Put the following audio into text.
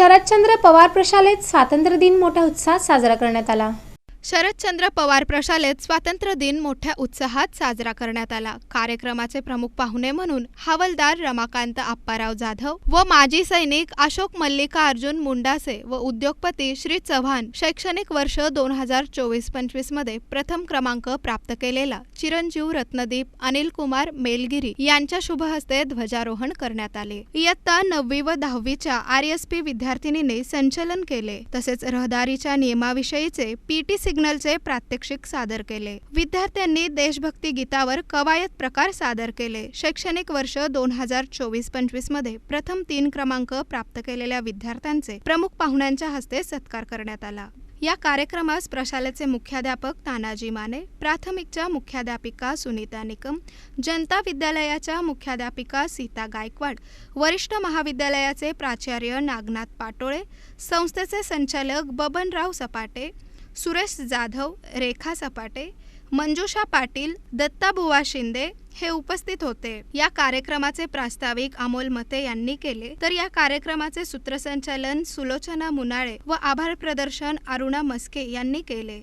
शरदचंद्र पवार प्रशालेत स्वातंत्र्य दिन मोठ्या उत्साहात साजरा करण्यात आला. शरदचंद्र पवार प्रशालेत स्वातंत्र्य दिन मोठ्या उत्साहात साजरा करण्यात आला. कार्यक्रमाचे प्रमुख पाहुणे म्हणून हवालदार रमाकांत आप्पाराव जाधव व माजी सैनिक अशोक मल्लिकार्जुन मुंडासे व उद्योगपती श्री चव्हाण शैक्षणिक वर्ष दोन हजार चोवीस पंचवीसमध्ये प्रथम क्रमांक प्राप्त केलेला चिरंजीव रत्नदीप अनिल कुमार मेलगिरी यांच्या शुभ हस्ते ध्वजारोहण करण्यात आले. इयत्ता नववी व दहावीच्या आर एस पी विद्यार्थिनीने संचलन केले. तसेच रहदारीच्या नियमाविषयीचे पीटीसी सिग्नलचे प्रात्यक्षिक सादर केले. विद्यार्थ्यांनी देशभक्ती गीतावर कवायत प्रकार सादर केले. शैक्षणिक वर्ष दोन हजार चोवीस पंचवीसमध्ये प्रथम तीन क्रमांक प्राप्त केलेल्या विद्यार्थ्यांचे प्रमुख पाहुण्यांच्या हस्ते सत्कार करण्यात आला. या कार्यक्रमास प्रशालेचे मुख्याध्यापक तानाजी माने प्राथमिकच्या मुख्याध्यापिका सुनीता निकम जनता विद्यालयाच्या मुख्याध्यापिका सीता गायकवाड वरिष्ठ महाविद्यालयाचे प्राचार्य नागनाथ पाटोळे संस्थेचे संचालक बबनराव सपाटे सुरेश जाधव रेखा सपाटे मंजुषा पाटील दत्ताबुवा शिंदे हे उपस्थित होते. या कार्यक्रमाचे प्रास्ताविक अमोल मते यांनी केले. तर या कार्यक्रमाचे सूत्रसंचालन सुलोचना मुनाळे व आभार प्रदर्शन अरुणा मस्के यांनी केले.